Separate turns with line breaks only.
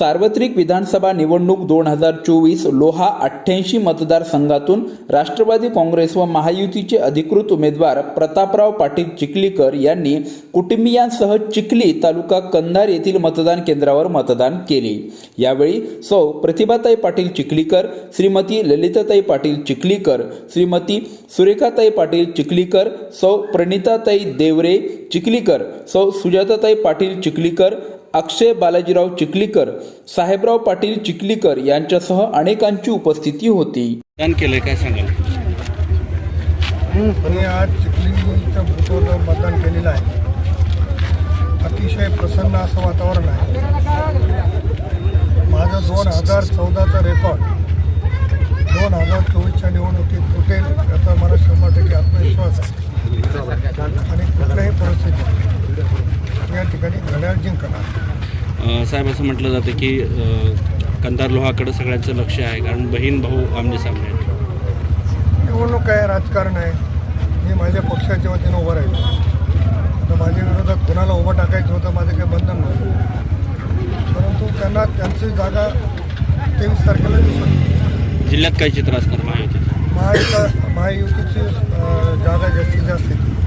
सार्वत्रिक विधानसभा निवडणूक दोन हजार चोवीस लोहा अठ्ठ्याऐंशी मतदारसंघातून राष्ट्रवादी काँग्रेस व महायुतीचे अधिकृत उमेदवार प्रतापराव पाटील चिखलीकर यांनी कुटुंबियांसह चिखली तालुका कंधार येथील मतदान केंद्रावर मतदान केले. यावेळी सौ. प्रतिभाताई पाटील चिखलीकर श्रीमती ललिताताई पाटील चिखलीकर श्रीमती सुरेखाताई पाटील चिखलीकर सौ. प्रणिताताई देवरे चिखलीकर सौ. सुजाताताई पाटील चिखलीकर अक्षय बालाजीराव चिखलीकर साहेबराव पाटील चिखलीकर यांच्यासह अनेकांची उपस्थिती होती.
दान केलंय काय सांगाल?
आणि आज चिखलीच्या बूथवर मतदान केलेलं आहे. अतिशय प्रसन्न असं वातावरण आहे. माझं दोन हजार चौदाचा रेकॉर्ड दोन हजार चोवीसच्या निवडणुकीत तुटेल याचा मला शंभर टक्के आत्मविश्वास आहे. घड्याळ जिंकणार
साहेब असं म्हटलं जातं की अं, कंधार लोहाकडे सगळ्यांचं लक्ष आहे कारण बहीण भाऊ आमने सामने आहेत.
निवडणूक आहे राजकारण आहे. मी माझ्या पक्षाच्या वतीनं उभं राहिलो. आता माझ्या विरोधात कोणाला उभं टाकायचं होतं माझं काही बंधन नव्हतं. परंतु त्यांना त्यांची जागा तेवीस तारखेला येईल.
जिल्ह्यात काय चित्र असणार महायुतीचं
महायुता महायुतीची जागा जास्तीत जास्त येते